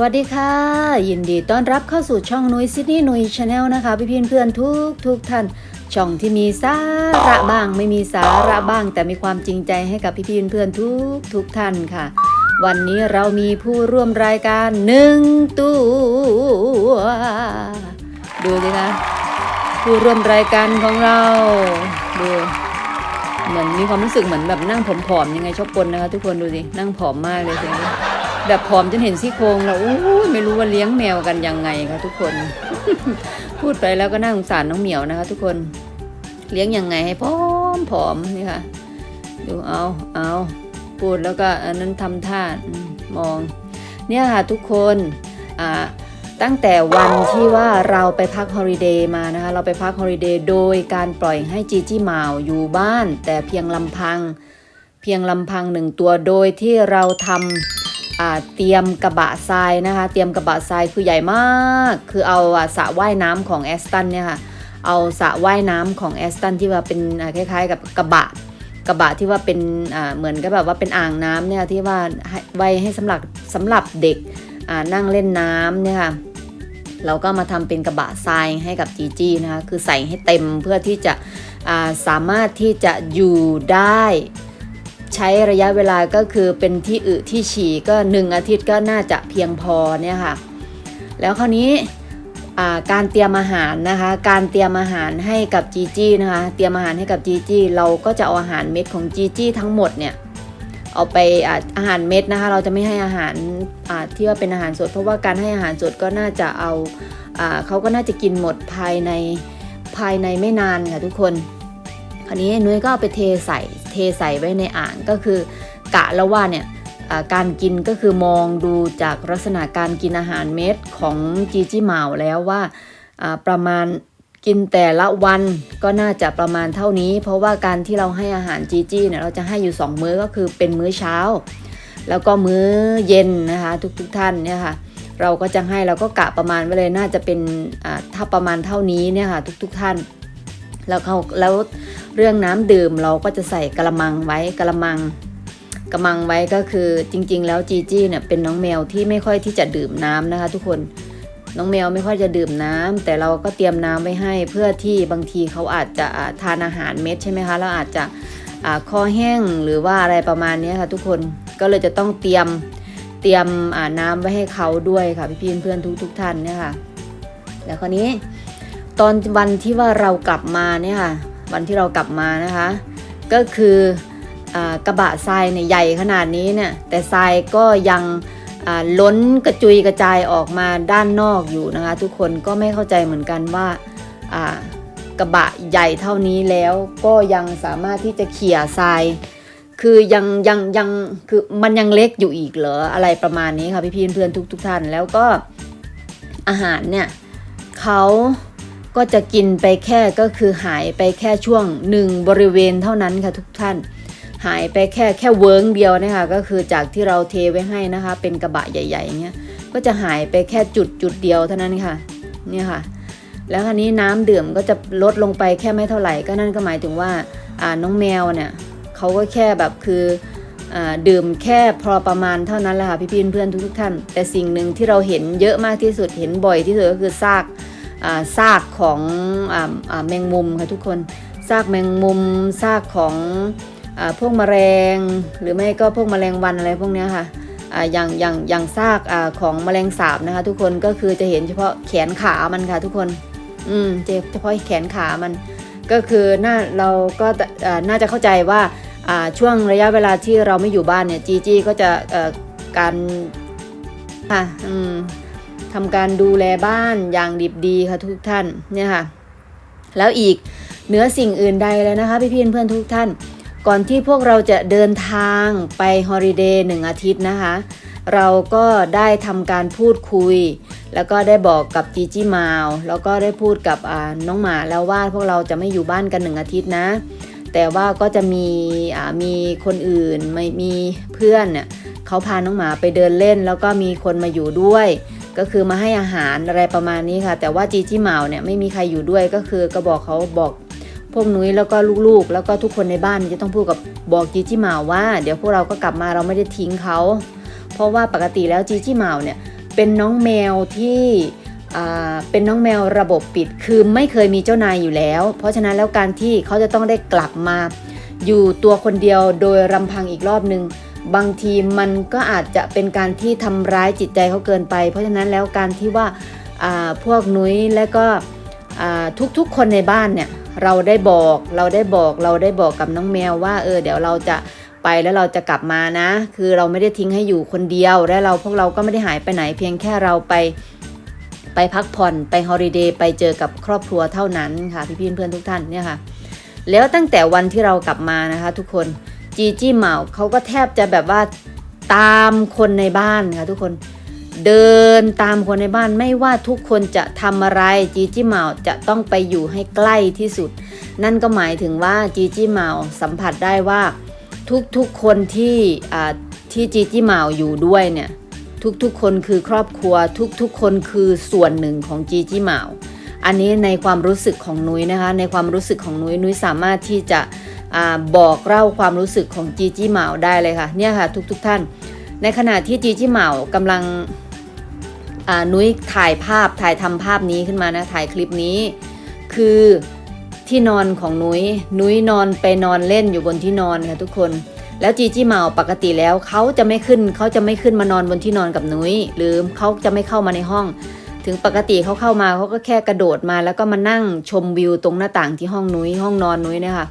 วัสดีค่ะ ยินดีต้อนรับเข้าสู่ช่องนุยซิดนีย์นุยชาแนลนะคะ พี่พี่เพื่อนทุกทุกท่าน ช่องที่มีสาระบ้างไม่มีสาระบ้าง แต่มีความจริงใจให้กับพี่พี่เพื่อนทุกทุกท่านค่ะ วันนี้เรามีผู้ร่วมรายการหนึ่งตัวดูสิคะผู้ร่วมรายการของเราดูเหมือนมีความรู้สึกเหมือนแบบนั่งผอมๆยังไงชอบกลนะคะ ทุกคนดูสินั่งผอมมากเลยสิ แบบผอมจนเห็นซี่โครงแล้วโอ้ยไม่รู้ว่าเลี้ยงแมวกันยังไงคะทุกคน พูดไปแล้วก็น่าสงสารน้องเหมียวนะคะ ทุกคนเลี้ยงยังไงให้ผอมผอมนี่ค่ะดูเอาเอาพูดแล้วก็อันนั้นทำท่ามอง เนี่ยค่ะทุกคนอ่าตั้งแต่วันที่ว่าเราไปพักฮอลิเดย์มานะคะเราไปพักฮอลิเดย์โดยการปล่อยให้จีจี้หมาวอยู่บ้าน แต่เพียงลำพัง เพียงลำพังหนึ่งตัวโดยที่เราทำ เตรียมกระบะทรายนะคะ เตรียมกระบะทรายคือใหญ่มาก คือเอาอะสระว่ายน้ำของแอสตันเนี่ยค่ะเอาสระว่ายน้ำของแอสตันที่ว่าเป็นคล้ายๆ กับกระบะกระบะที่ว่าเป็นเหมือนกับแบบว่าเป็นอ่างน้ำเนี่ยที่ว่าไว้ให้สำหรับสำหรับเด็กนั่งเล่นน้ำเนี่ยค่ะเราก็มาทำเป็นกระบะทรายให้กับจีจี้นะคะคือใส่ให้เต็มเพื่อที่จะสามารถที่จะอยู่ได้ ใช้ระยะเวลาก็คือเป็นที่อึที่ฉี่ก็หนึ่งอาทิตย์ก็น่าจะเพียงพอเนี่ยค่ะ แล้วคราวนี้การเตรียมอาหารนะคะ การเตรียมอาหารให้กับจีจี้นะคะ เตรียมอาหารให้กับจีจี้เราก็จะเอาอาหารเม็ดของจีจี้ทั้งหมดเนี่ยเอาไปอาอาหารเม็ดนะคะ เราจะไม่ให้อาหาราที่ว่าเป็นอาหารสด เพราะว่าการให้อาหารสดก็น่าจะเอาอาเขาก็น่าจะกินหมดภายในภายในไม่นานค่ะทุกคน คราวนี้นุ้ยก็เอาไปเทใส่ ทใส่ไว้ในอ่างก็คือกะแล้วว่าเนี่ยการกินก็คือมองดูจากลักษณะการกินอาหารเม็ดของจีจี้หมาวแล้วว่าประมาณกินแต่ละวันก็น่าจะประมาณเท่านี้ เพราะว่าการที่เราให้อาหารจีจี้เนี่ยเราจะให้อยู่ 2 มื้อก็คือเป็นมื้อเช้า แล้วก็มื้อเย็นนะคะทุกๆทท่านเนี่ยค่ะเราก็จะให้เราก็กะประมาณไว้เลยน่าจะเป็นถ้าประมาณเท่านี้เนี่ยค่ะทุกๆทท่านแล้วเขาแล้ว เรื่องน้ำดื่มเราก็จะใส่กระมังไว้กระมังกระมังไว้ก็คือจริง ๆ แล้วจีจี้เนี่ยเป็นน้องแมวที่ไม่ค่อยที่จะดื่มน้ำนะคะ ทุกคนน้องแมวไม่ค่อยจะดื่มน้ำแต่เราก็เตรียมน้ำไว้ให้ เพื่อที่บางทีเขาอาจจะทานอาหารเม็ดใช่ไหมคะแล้วอาจจะอคอแห้งหรือว่าอะไรประมาณนี้ค่ะทุกคนก็เลยจะต้องเตรียมเตรียมน้ำไว้ให้เขาด้วยค่ะพี่ๆเพื่อนๆทุกท่านเนี่ยค่ะแล้วคราวนี้ตอนวันที่ว่าเรากลับมาเนี่ยค่ะ วันที่เรากลับมานะคะ ก็คืออกระบะทรายเนี่ยใหญ่ขนาดนี้เนี่ยแต่ทรายก็ยังล้นกระจุยกระจายออกมาด้านนอกอยู่นะคะ ทุกคนก็ไม่เข้าใจเหมือนกันว่ากระบะใหญ่เท่านี้แล้วก็ยังสามารถที่จะเขี่ยทรายคือยังยังยังคือมันยังเล็กอยู่อีกเหรออะไรประมาณนี้ค่ะพี่พี่เพื่อนทุกทุกท่านแล้วก็อาหารเนี่ยเขา ก็จะกินไปแค่ก็คือหายไปแค่ช่วงหนึ่งบริเวณเท่านั้นค่ะทุกท่าน หายไปแค่แค่เวิร์งเดียวนะคะก็คือจากที่เราเทไว้ให้นะคะ เป็นกระบะใหญ่ๆอย่างเงี้ยก็จะหายไปแค่จุดจุดเดียวเท่านั้นค่ะเนี่ยค่ะ แล้วคราวนี้น้ำดื่มก็จะลดลงไปแค่ไม่เท่าไหร่ก็นั่นก็หมายถึงว่าอ่าน้องแมวเนี่ยเขาก็แค่แบบคืออาดื่มแค่พอประมาณเท่านั้นแหละค่ะพี่ๆเพื่อนทุกท่าน แต่สิ่งหนึ่งที่เราเห็นเยอะมากที่สุดเห็นบ่อยที่สุดก็คือซาก ซากของอแมงมุมค่ะทุกคนซากแมงมุมซากของอพวกแมลงหรือไม่ก็พวกแมลงวันอะไรพวกเนี้ยค่ะออย่างอย่างอย่างซากอของแมลงสาบนะคะ ทุกคนก็คือจะเห็นเฉพาะแขนขามันค่ะทุกคน อืมเจ็บเฉพาะแขนขามัน ก็คือน่าเราก็น่าจะเข้าใจว่าช่วงระยะเวลาที่เราไม่อยู่บ้านเนี่ยจีจีก็จะการค่ะอืม ทำการดูแลบ้านอย่างดิบดีค่ะทุกท่านเนี่ยค่ะ แล้วอีกเหนือสิ่งอื่นใดเลยนะคะพี่พี่เพื่อนทุกท่าน ก่อนที่พวกเราจะเดินทางไปฮอลิเดย์หนึ่งอาทิตย์นะคะ เราก็ได้ทำการพูดคุย แล้วก็ได้บอกกับจีจี้มาวแล้วก็ได้พูดกับน้องหมาแล้วว่าพวกเราจะไม่อยู่บ้านกันหนึ่งอาทิตย์นะ แต่ว่าก็จะมีมีคนอื่นไม่มีเพื่อนเนี่ยเขาพาน้องหมาไปเดินเล่น แล้วก็มีคนมาอยู่ด้วย ก็คือมาให้อาหารอะไรประมาณนี้ค่ะ แต่ว่าจีจี้มาเนี่ยไม่มีใครอยู่ด้วยก็คือก็บอกเขาบอกพวกนุ้ยแล้วก็ลูกๆ แล้วก็ทุกคนในบ้านจะต้องพูดกับบอกจีจี้มาว่า เดี๋ยวพวกเราก็กลับมาเราไม่ได้ทิ้งเขาเพราะว่าปกติแล้วจีจี้มาเนี่ยเป็นน้องแมวที่อ่าเป็นน้องแมวระบบปิดคือไม่เคยมีเจ้านายอยู่แล้ว เพราะฉะนั้นแล้วการที่เขาจะต้องได้กลับมา อยู่ตัวคนเดียวโดยรำพังอีกรอบหนึ่ง บางทีมันก็อาจจะเป็นการที่ทำร้ายจิตใจเขาเกินไป เพราะฉะนั้นแล้วการที่ว่าพวกนุ้ยและก็ทุกๆคนในบ้านเนี่ยเราได้บอกเราได้บอกเราได้บอกกับน้องแมวว่าเออเดี๋ยวเราจะไปแล้วเราจะกลับมานะ คือเราไม่ได้ทิ้งให้อยู่คนเดียวและเราพวกเราก็ไม่ได้หายไปไหนเพียงแค่เราไปไปพักผ่อนไปฮอลิเดย์ไปเจอกับครอบครัวเท่านั้นค่ะพี่ๆเพื่อนทุกท่านเนี่ยค่ะแล้วตั้งแต่วันที่เรากลับมานะคะ ทุกคน จีจี้เหมาเขาก็แทบจะแบบว่าตามคนในบ้านค่ะทุกคนเดินตามคนในบ้านไม่ว่าทุกคนจะทำอะไรจีจี้เหมาจะต้องไปอยู่ให้ใกล้ที่สุด นั่นก็หมายถึงว่าจีจี้เหมาสัมผัสได้ว่าทุกๆคนที่อ่าที่จีจี้เหมาอยู่ด้วยเนี่ยทุกๆคนคือครอบครัว ทุกๆคนคือส่วนหนึ่งของจีจี้เหมาอันนี้ในความรู้สึกของนุ้ยนะคะในความรู้สึกของนุ้ยนุ้ยสามารถที่จะ บอกเล่าความรู้สึกของจีจี้เหมาได้เลยค่ะเนี่ยค่ะทุกๆทท่าน ในขณะที่จีจี้เหมากำลังนุ้ยถ่ายภาพถ่ายทำภาพนี้ขึ้นมานะถ่ายคลิปนี้ คือที่นอนของนุ้ยนุ้ยนอนไปนอนเล่นอยู่บนที่นอนค่ะทุกคน แล้วจีจี้เหมาปกติแล้วเขาจะไม่ขึ้นเขาจะไม่ขึ้นมานอนบนที่นอนกับนุ้ยหรือเขาจะไม่เข้ามาในห้อง ถึงปกติเขาเข้ามาเขาก็แค่กระโดดมา แล้วก็มานั่งชมวิวตรงหน้าต่างที่ห้องนุ้ยห้องนอนนุ้ยนี่ยค่ะ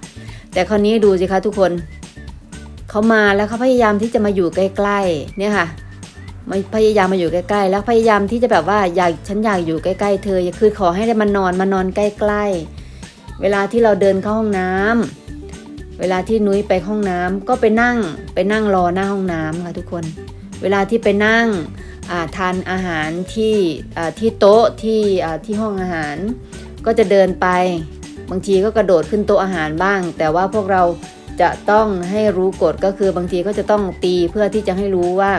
แต่คราวนี้ดูสิคะทุกคนเขามาแล้วเขาพยายามที่จะมาอยู่ใกล้ๆเนี่ยค่ะมาพยายามมาอยู่ใกล้ๆ แล้วพยายามที่จะแบบว่าอยากฉันอยากอยู่ใกล้ๆ เธอคือขอให้ได้มานอนมานอนใกล้ๆ เวลาที่เราเดินเข้าห้องน้ำเวลาที่นุ้ยไปห้องน้ำก็ไปนั่งไปนั่งรอหน้าห้องน้ำค่ะทุกคน เวลาที่ไปนั่งาทานอาหารที่ที่โต๊ะที่ที่ห้องอาหาร ก็จะเดินไป บางทีก็กระโดดขึ้นโต๊ะอาหารบ้าง แต่ว่าพวกเราจะต้องให้รู้กฎก็คือบางทีก็จะต้องตีเพื่อที่จะให้รู้ว่า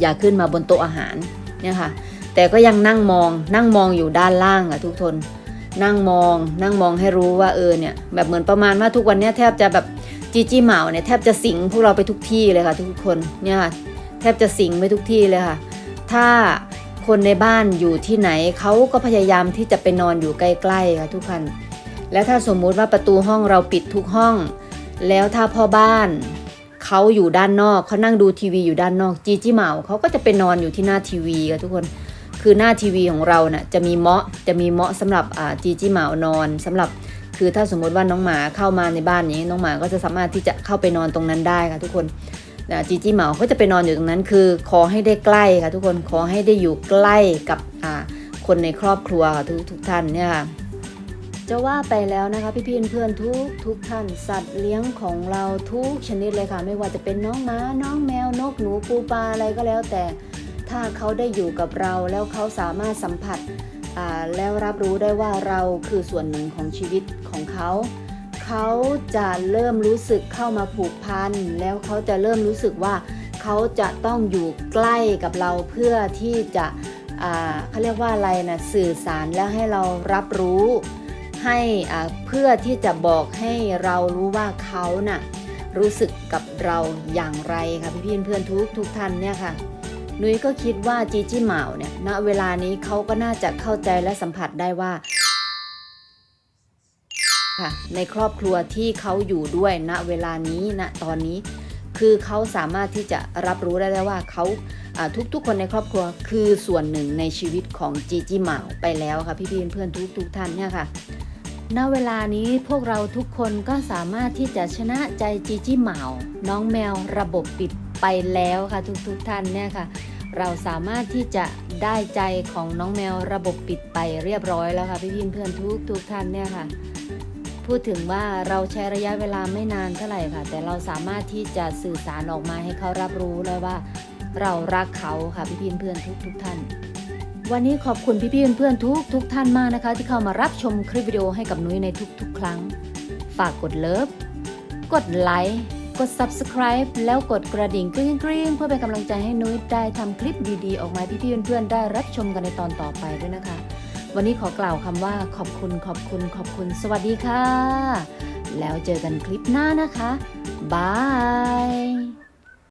อย่าขึ้นมาบนโต๊ะอาหารเนี่ยค่ะ แต่ก็ยังนั่งมองนั่งมองอยู่ด้านล่างอะทุกคนนั่งมองนั่งมองให้รู้ว่าเออเนี่ยแบบเหมือนประมาณว่าทุกวันนี้แทบจะแบบจีจี้เหมาเนี่ยแทบจะสิงพวกเราไปทุกที่เลยค่ะทุกคนเนี่ยค่ะแทบจะสิงไปทุกที่เลยค่ะ ถ้าคนในบ้านอยู่ที่ไหนเขาก็พยายามที่จะไปนอนอยู่ใกล้ๆค่ะทุกท่าน แล้วถ้าสมมุติว่าประตูห้องเราปิดทุกห้อง แล้วถ้าพ่อบ้านเขาอยู่ด้านนอกเขานั่งดูทีวีอยู่ด้านนอกจีจี้เหมาเขาก็จะไปนอนอยู่ที่หน้าทีวีค่ะทุกคนคือหน้าทีวีของเราน่ะจะมีเมาะจะมีเมาะสำหรับจีจี้เหมานอนสำหรับคือถ้าสมมติว่าน้องหมาเข้ามาในบ้านนี้ น้องหมาก็จะสามารถที่จะเข้าไปนอนตรงนั้นได้ค่ะทุกคนนะจีจี้เหมาก็จะไปนอนอยู่ตรงนั้น คือขอให้ได้ใกล้ค่ะทุกคนขอให้ได้อยู่ใกล้กับคนในครอบครัวค่ะทุกทุกท่านเนี่ยค่ะ จะว่าไปแล้วนะคะพี่พี่เพื่อนทุกทุกท่านสัตว์เลี้ยงของเราทุกชนิดเลยค่ะ ไม่ว่าจะเป็นน้องหมาน้องแมว นกหนูปูปลาอะไรก็แล้ว แต่ถ้าเขาได้อยู่กับเราแล้วเขาสามารถสัมผัสอ่าแล้วรับรู้ได้ว่าเราคือส่วนหนึ่งของชีวิตของเขา เขาจะเริ่มรู้สึกเข้ามาผูกพันแล้วเขาจะเริ่มรู้สึกว่าเขาจะต้องอยู่ใกล้กับเราเพื่อที่จะอ่าเขาเรียกว่าอะไรนะสื่อสารแล้วให้เรารับรู้ ให้เพื่อที่จะบอกให้เรารู้ว่าเขาน่ะรู้สึกกับเราอย่างไรค่ะพี่พี่เพื่อนทุกทุกท่านเนี่ยค่ะนุ้ยก็คิดว่าจีจี้เหมาเนี่ยณเวลานี้เขาก็น่าจะเข้าใจและสัมผัสได้ว่าค่ะในครอบครัวที่เขาอยู่ด้วยณเวลานี้ณตอนนี้ คือเขาสามารถที่จะรับรู้ได้แล้วว่าเขาอ่าทุกๆ คนในครอบครัวคือส่วนหนึ่งในชีวิตของจีจีเหมาไปแล้วค่ะพี่ๆเพื่อนๆทุกท่านเนี่ยค่ะ ณเวลานี้พวกเราทุกคนก็สามารถที่จะชนะใจจีจี้เหมา น้องแมวระบบปิดไปแล้วค่ะทุกๆท่านเนี่ยค่ะ เราสามารถที่จะได้ใจของน้องแมวระบบปิดไปเรียบร้อยแล้วค่ะพี่ๆเพื่อนๆทุกๆท่านเนี่ยค่ะ พูดถึงว่าเราใช้ระยะเวลาไม่นานเท่าไหร่ค่ะ แต่เราสามารถที่จะสื่อสารออกมาให้เขารับรู้เลยว่า เรารักเขาค่ะพี่พี่เพื่อนทุกทุกท่าน วันนี้ขอบคุณพี่พี่เพื่อนทุกทุกๆท่านมากนะคะ ที่เข้ามารับชมคลิปวิดีโอให้กับนุ้ยในทุกๆ ครั้ง ฝากกดเลิฟ กดไลค์ กด subscribe แล้วกดกระดิ่งกริ๊งกริ๊งเพื่อเป็นกำลังใจให้นุ้ยได้ทำคลิปดีๆ ออกมาให้พี่พี่เพื่อนๆได้รับชมกันในตอนต่อไปด้วยนะคะ วันนี้ขอกล่าวคำว่าขอบคุณขอบคุณขอบคุณ สวัสดีค่ะ แล้วเจอกันคลิปหน้านะคะบาย